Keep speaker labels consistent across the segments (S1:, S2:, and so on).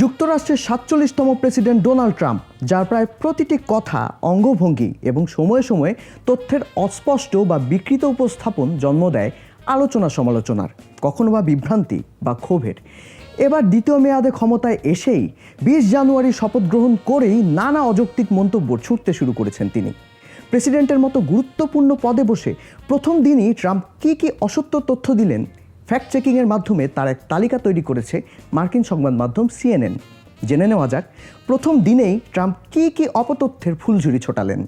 S1: যুক্তরাষ্ট্রের সাতচল্লিশতম president Donald Trump, যার প্রায় প্রতিটি কথা অঙ্গভঙ্গি এবং সময়ে সময়ে তথ্যের অস্পষ্ট বা বিকৃত উপস্থাপন জন্ম দেয় আলোচনা সমালোচনার, কখনো বা বিভ্রান্তি বা ক্ষোভের। এবার দ্বিতীয় মেয়াদে ক্ষমতায় এসেই বিশ জানুয়ারি শপথ গ্রহণ করেই নানা অযৌক্তিক মন্তব্য ছুটতে শুরু করেছেন তিনি। প্রেসিডেন্টের মতো গুরুত্বপূর্ণ পদে বসে প্রথম দিনই ট্রাম্প কী কী অসত্য তথ্য দিলেন ফ্যাক্ট চেকিংয়ের মাধ্যমে তার এক তালিকা তৈরি করেছে মার্কিন সংবাদ মাধ্যম সিএনএন জেনে নেওয়া যাক, প্রথম দিনেই ট্রাম্প কী কী অপতথ্যের ফুলঝুরি ছোটালেন।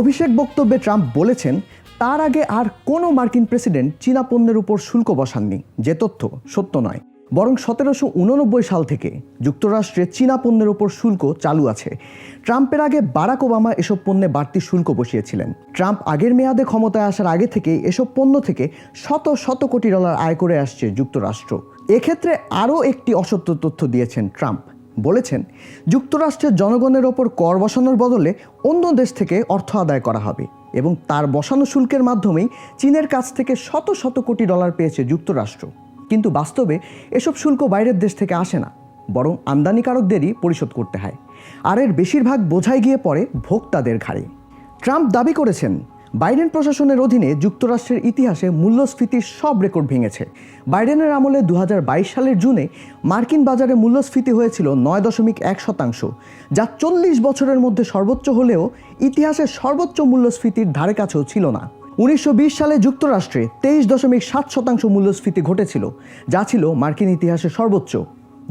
S1: অভিষেক বক্তব্যে ট্রাম্প বলেছেন, তার আগে আর কোনো মার্কিন প্রেসিডেন্ট চীনা পণ্যের উপর শুল্ক বসাননি। যে তথ্য সত্য নয়। বরং সতেরোশো উননব্বই সাল থেকে যুক্তরাষ্ট্রে চীনা পণ্যের ওপর শুল্ক চালু আছে। ট্রাম্পের আগে বারাক ওবামা এসব পণ্যে বাড়তি শুল্ক বসিয়েছিলেন। ট্রাম্প আগের মেয়াদে ক্ষমতায় আসার আগে থেকেই এসব পণ্য থেকে শত শত কোটি ডলার আয় করে আসছে যুক্তরাষ্ট্র। এক্ষেত্রে আরও একটি অসত্য তথ্য দিয়েছেন ট্রাম্প। বলেছেন, যুক্তরাষ্ট্রের জনগণের ওপর কর বসানোর বদলে অন্য দেশ থেকে অর্থ আদায় করা হবে এবং তার বসানো শুল্কের মাধ্যমেই চীনের কাছ থেকে শত শত কোটি ডলার পেয়েছে যুক্তরাষ্ট্র। কিন্তু বাস্তবে এসব শুল্ক বাইরের দেশ থেকে আসে না, বরং আমদানিকারকদেরই পরিশোধ করতে হয়। আর এর বেশিরভাগ বোঝাই গিয়ে পড়ে ভোক্তাদের ঘাড়ে। ট্রাম্প দাবি করেছেন, বাইডেন প্রশাসনের অধীনে যুক্তরাষ্ট্রের ইতিহাসে মূল্যস্ফীতির সব রেকর্ড ভেঙেছে। বাইডেনের আমলে দু হাজার বাইশ সালের জুনে মার্কিন বাজারে মূল্যস্ফীতি হয়েছিল নয় দশমিক এক শতাংশ, যা চল্লিশ বছরের মধ্যে সর্বোচ্চ হলেও ইতিহাসের সর্বোচ্চ মূল্যস্ফীতির ধারে কাছেও ছিল না। উনিশশো বিশ সালে যুক্তরাষ্ট্রে তেইশ দশমিক সাত শতাংশ মূল্যস্ফীতি ঘটেছিল, যা ছিল মার্কিন ইতিহাসে সর্বোচ্চ।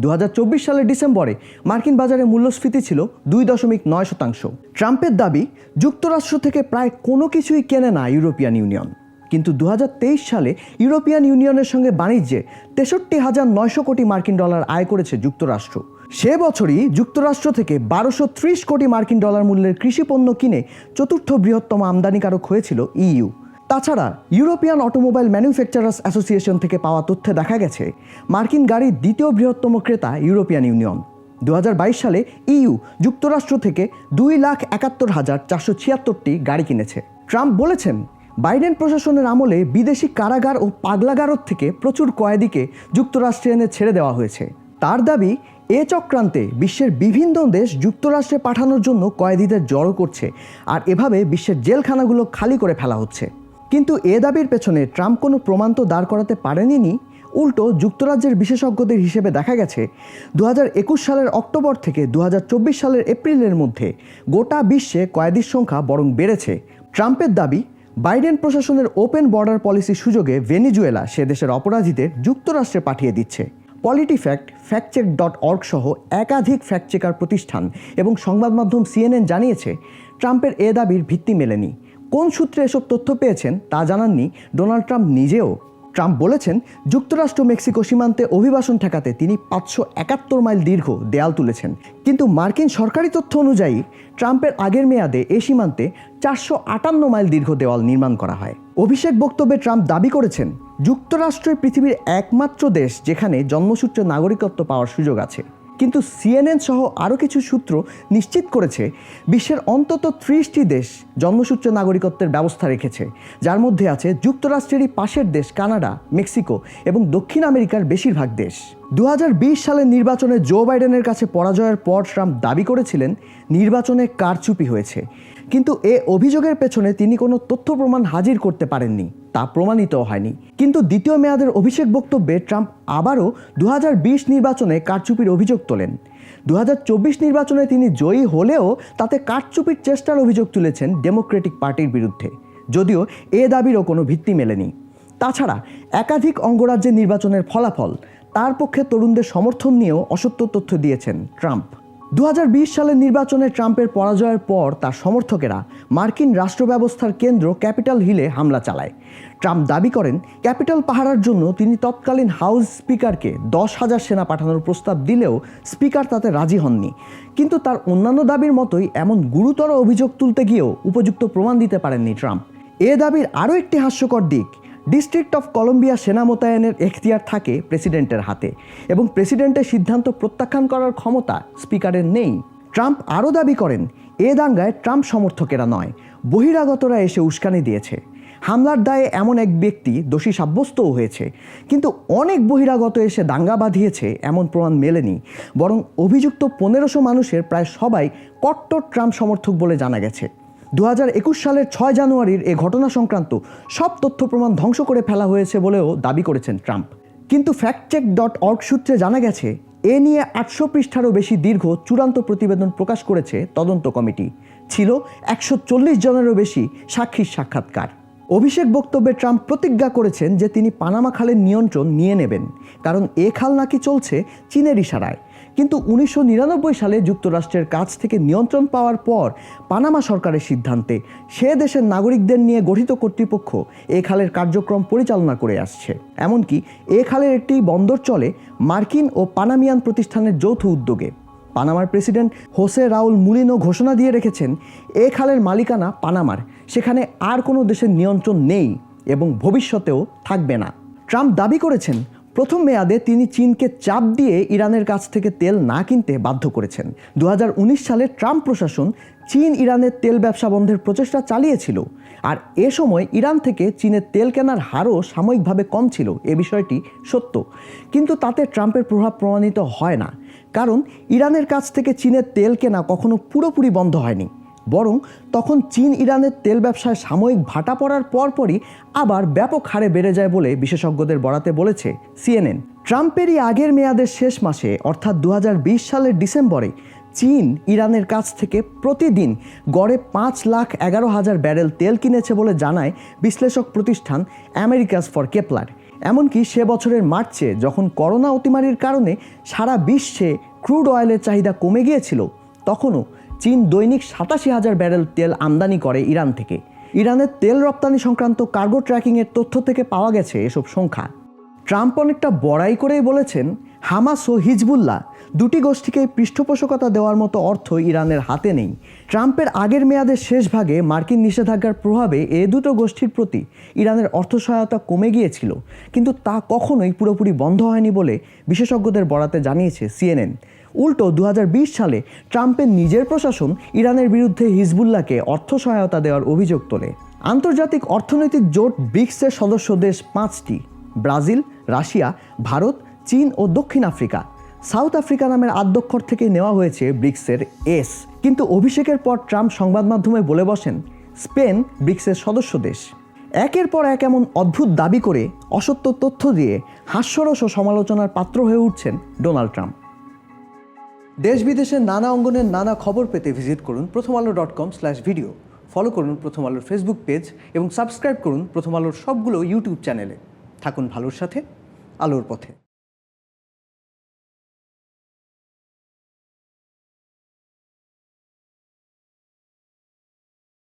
S1: দু হাজার চব্বিশ সালের ডিসেম্বরে মার্কিন বাজারে মূল্যস্ফীতি ছিল দুই দশমিক নয় শতাংশ। ট্রাম্পের দাবি, যুক্তরাষ্ট্র থেকে প্রায় কোনো কিছুই কেনে না ইউরোপিয়ান ইউনিয়ন। কিন্তু দু হাজার তেইশ সালে ইউরোপিয়ান ইউনিয়নের সঙ্গে বাণিজ্যে তেষট্টি হাজার নয়শো কোটি মার্কিন ডলার আয় করেছে যুক্তরাষ্ট্র। সে বছরই যুক্তরাষ্ট্র থেকে বারোশো ত্রিশ কোটি মার্কিন ডলার মূল্যের কৃষি পণ্য কিনে চতুর্থ বৃহত্তম আমদানিকারক হয়েছিল ইইউ। তাছাড়া ইউরোপিয়ান অটোমোবাইল ম্যানুফ্যাকচারার্স অ্যাসোসিয়েশন থেকে পাওয়া তথ্যে দেখা গেছে, মার্কিন গাড়ির দ্বিতীয় বৃহত্তম ক্রেতা ইউরোপিয়ান ইউনিয়ন। দু হাজার বাইশ সালে ইইউ যুক্তরাষ্ট্র থেকে দুই লাখ একাত্তর হাজার চারশো ছিয়াত্তরটি গাড়ি কিনেছে। ট্রাম্প বলেছেন বাইডেন প্রশাসনের আমলে বিদেশি কারাগার ও পাগলাগারত থেকে প্রচুর কয়েদিকে যুক্তরাষ্ট্রে এনে ছেড়ে দেওয়া হয়েছে। তার দাবি, এ চক্রান্তে বিশ্বের বিভিন্ন দেশ যুক্তরাষ্ট্রে পাঠানোর জন্য কয়েদিদের জড়ো করছে আর এভাবে বিশ্বের জেলখানাগুলো খালি করে ফেলা হচ্ছে। কিন্তু এ দাবির পেছনে ট্রাম্প কোনো প্রমাণ তো দাঁড় করাতে পারেনি উল্টো যুক্তরাজ্যের বিশেষজ্ঞদের হিসেবে দেখা গেছে দু হাজার একুশ সালের অক্টোবর থেকে দু হাজার চব্বিশ সালের এপ্রিলের মধ্যে গোটা বিশ্বে কয়েদির সংখ্যা বরং বেড়েছে। ট্রাম্পের দাবি বাইডেন প্রশাসনের ওপেন বর্ডার পলিসি সুযোগে ভেনিজুয়েলা সে দেশের অপরাধীদের যুক্তরাষ্ট্রে পাঠিয়ে দিচ্ছে। পলিটিফ্যাক্ট, ফ্যাক্টচেক ডট অর্গ সহ একাধিক ফ্যাক্ট চেকার প্রতিষ্ঠান এবং সংবাদ মাধ্যম সিএনএন জানিয়েছে, ট্রাম্পের এ দাবির ভিত্তি মেলেনি। কোন সূত্রে এসব তথ্য পেয়েছেন তা জানাননি ডোনাল্ড ট্রাম্প নিজেও। ট্রাম্প বলেছেন, যুক্তরাষ্ট্র মেক্সিকো সীমান্তে অভিবাসন ঠেকাতে তিনি পাঁচশো একাত্তর মাইল দীর্ঘ দেয়াল তুলেছেন। কিন্তু মার্কিন সরকারি তথ্য অনুযায়ী, ট্রাম্পের আগের মেয়াদে এ সীমান্তে চারশো আটান্ন মাইল দীর্ঘ দেওয়াল নির্মাণ করা হয়। অভিষেক বক্তব্যে ট্রাম্প দাবি করেছেন, যুক্তরাষ্ট্রই পৃথিবীর একমাত্র দেশ যেখানে জন্মসূত্রে নাগরিকত্ব পাওয়ার সুযোগ আছে। কিন্তু সিএনএন সহ আরও কিছু সূত্র নিশ্চিত করেছে, বিশ্বের অন্তত ত্রিশটি দেশ জন্মসূত্রে নাগরিকত্বের ব্যবস্থা রেখেছে। যার মধ্যে আছে যুক্তরাষ্ট্রেরই পাশের দেশ কানাডা, মেক্সিকো এবং দক্ষিণ আমেরিকার বেশিরভাগ দেশ। দু হাজার বিশ সালের নির্বাচনে জো বাইডেনের কাছে পরাজয়ের পর ট্রাম্প দাবি করেছিলেন, নির্বাচনে কারচুপি হয়েছে। কিন্তু এ অভিযোগের পেছনে তিনি কোনো তথ্য প্রমাণ হাজির করতে পারেননি, তা প্রমাণিত হয়নি। কিন্তু দ্বিতীয় মেয়াদের অভিষেক বক্তব্যে ট্রাম্প আবারও দু হাজার বিশ নির্বাচনে কারচুপির অভিযোগ তোলেন। দু হাজার চব্বিশ নির্বাচনে তিনি জয়ী হলেও তাতে কারচুপির চেষ্টার অভিযোগ তুলেছেন ডেমোক্রেটিক পার্টির বিরুদ্ধে। যদিও এ দাবিরও কোনো ভিত্তি মেলেনি। তাছাড়া একাধিক অঙ্গরাজ্যের নির্বাচনের ফলাফল তার পক্ষে তরুণদের সমর্থন নিয়েও অসত্য তথ্য দিয়েছেন ট্রাম্প। দু হাজার বিশ সালের নির্বাচনে ট্রাম্পের পরাজয়ের পর তার সমর্থকেরা মার্কিন রাষ্ট্র ব্যবস্থার কেন্দ্র ক্যাপিটাল হিলে হামলা চালায়। ট্রাম্প দাবি করেন, ক্যাপিটাল পাহারার জন্য তিনি তৎকালীন হাউস স্পিকারকে দশ হাজার সেনা পাঠানোর প্রস্তাব দিলেও স্পিকার তাতে রাজি হননি। কিন্তু তার অন্যান্য দাবির মতোই এমন গুরুতর অভিযোগ তুলতে গিয়েও উপযুক্ত প্রমাণ দিতে পারেননি ট্রাম্প। এ দাবির আরও একটি হাস্যকর দিক ডিস্ট্রিক্ট অফ কলম্বিয়া সেনা মোতায়েনের এখতিয়ার থাকে প্রেসিডেন্টের হাতে এবং প্রেসিডেন্টের সিদ্ধান্ত প্রত্যাখ্যান করার ক্ষমতা স্পিকারের নেই। ট্রাম্প আরও দাবি করেন, এ দাঙ্গায় ট্রাম্প সমর্থকেরা নয়, বহিরাগতরা এসে উস্কানি দিয়েছে। হামলার দায়ে এমন এক ব্যক্তি দোষী সাব্যস্তও হয়েছে, কিন্তু অনেক বহিরাগত এসে দাঙ্গা বাঁধিয়েছে এমন প্রমাণ মেলেনি। বরং অভিযুক্ত পনেরোশো মানুষের প্রায় সবাই কট্টর ট্রাম্প সমর্থক বলে জানা গেছে। দু হাজার একুশ সালের ছয় জানুয়ারির এ ঘটনা সংক্রান্ত সব তথ্য প্রমাণ ধ্বংস করে ফেলা হয়েছে বলেও দাবি করেছেন ট্রাম্প। কিন্তু ফ্যাক্টচেক ডট অর্গ সূত্রে জানা গেছে, এ নিয়ে আটশো পৃষ্ঠারও বেশি দীর্ঘ চূড়ান্ত প্রতিবেদন প্রকাশ করেছে তদন্ত কমিটি। ছিল একশো চল্লিশ জনেরও বেশি সাক্ষীর সাক্ষাৎকার। অভিষেক বক্তব্যে ট্রাম্প প্রতিজ্ঞা করেছেন যে তিনি পানামা খালের নিয়ন্ত্রণ নিয়ে নেবেন, কারণ এ খাল নাকি চলছে চীনের ইশারায়। কিন্তু উনিশশো নিরানব্বই সালে যুক্তরাষ্ট্রের কাছ থেকে নিয়ন্ত্রণ পাওয়ার পর পানামা সরকারের সিদ্ধান্তে সে দেশের নাগরিকদের নিয়ে গঠিত কর্তৃপক্ষ এ খালের কার্যক্রম পরিচালনা করে আসছে। এমনকি এ খালের একটি বন্দর চলে মার্কিন ও পানামিয়ান প্রতিষ্ঠানের যৌথ উদ্যোগে। পানামার প্রেসিডেন্ট হোসে রাউল মুলিনো ঘোষণা দিয়ে রেখেছেন, এ খালের মালিকানা পানামার, সেখানে আর কোনো দেশের নিয়ন্ত্রণ নেই এবং ভবিষ্যতেও থাকবে না। ট্রাম্প দাবি করেছেন প্রথম মেয়াদে তিনি চীনকে চাপ দিয়ে ইরানের কাছ থেকে তেল না কিনতে বাধ্য করেছেন। দু হাজার উনিশ সালে ট্রাম্প প্রশাসন চীন ইরানের তেল ব্যবসা বন্ধের প্রচেষ্টা চালিয়েছিল আর এ সময় ইরান থেকে চীনের তেল কেনার হারও সাময়িকভাবে কম ছিল, এ বিষয়টি সত্য। কিন্তু তাতে ট্রাম্পের প্রভাব প্রমাণিত হয় না, কারণ ইরানের কাছ থেকে চীনের তেল কেনা কখনো পুরোপুরি বন্ধ হয়নি। বরং তখন চীন ইরানের তেল ব্যবসায় সাময়িক ভাটা পড়ার পরপরই আবার ব্যাপক হারে বেড়ে যায় বলে বিশেষজ্ঞদের বরাতে বলেছে সিএনএন। ট্রাম্পেরই আগের মেয়াদের শেষ মাসে, অর্থাৎ দু হাজার বিশ সালের ডিসেম্বরে, চীন ইরানের কাছ থেকে প্রতিদিন গড়ে পাঁচ লাখ এগারো হাজার ব্যারেল তেল কিনেছে বলে জানায় বিশ্লেষক প্রতিষ্ঠান আমেরিকাস ফর কেপলার। এমনকি সে বছরের মার্চে যখন করোনা অতিমারির কারণে সারা বিশ্বে ক্রুড অয়েলের চাহিদা কমে গিয়েছিল, তখনও চীন দৈনিক সাতাশি হাজার ব্যারেল তেল আমদানি করে ইরান থেকে। ইরানের তেল রপ্তানি সংক্রান্ত কার্গো ট্র্যাকিংয়ের তথ্য থেকে পাওয়া গেছে এসব সংখ্যা। ট্রাম্প অনেকটা বড়াই করেই বলেছেন, হামাস ও হিজবুল্লাহ দুটি গোষ্ঠীকে পৃষ্ঠপোষকতা দেওয়ার মতো অর্থ ইরানের হাতে নেই। ট্রাম্পের আগের মেয়াদের শেষ ভাগে মার্কিন নিষেধাজ্ঞার প্রভাবে এ দুটো গোষ্ঠীর প্রতি ইরানের অর্থ সহায়তা কমে গিয়েছিল, কিন্তু তা কখনোই পুরোপুরি বন্ধ হয়নি বলে বিশেষজ্ঞদের বরাতে জানিয়েছে সিএনএন। উল্টো দু হাজার বিশ সালে ট্রাম্পের নিজের প্রশাসন ইরানের বিরুদ্ধে হিজবুল্লাহকে অর্থ সহায়তা দেওয়ার অভিযোগ তোলে। আন্তর্জাতিক অর্থনৈতিক জোট ব্রিক্সের সদস্য দেশ পাঁচটি, ব্রাজিল, রাশিয়া, ভারত, চীন ও দক্ষিণ আফ্রিকা। সাউথ আফ্রিকা নামের আদ্যক্ষর থেকে নেওয়া হয়েছে ব্রিক্সের এস। কিন্তু অভিষেকের পর ট্রাম্প সংবাদ মাধ্যমে বলে বসেন, স্পেন ব্রিক্সের সদস্য দেশ। একের পর এক এমন অদ্ভুত দাবি করে অসত্য তথ্য দিয়ে হাস্যরস ও সমালোচনার পাত্র হয়ে উঠছেন ডোনাল্ড ট্রাম্প। দেশ বিদেশের নানা অঙ্গনের নানা খবর পেতে ভিজিট করুন Prothom Alo dot com slash video. Follow করুন প্রথম আলোর ফেসবুক পেজ এবং সাবস্ক্রাইব করুন প্রথম আলোর সবগুলো ইউটিউব চ্যানেলে। থাকুন ভালোর সাথে, আলোর পথে।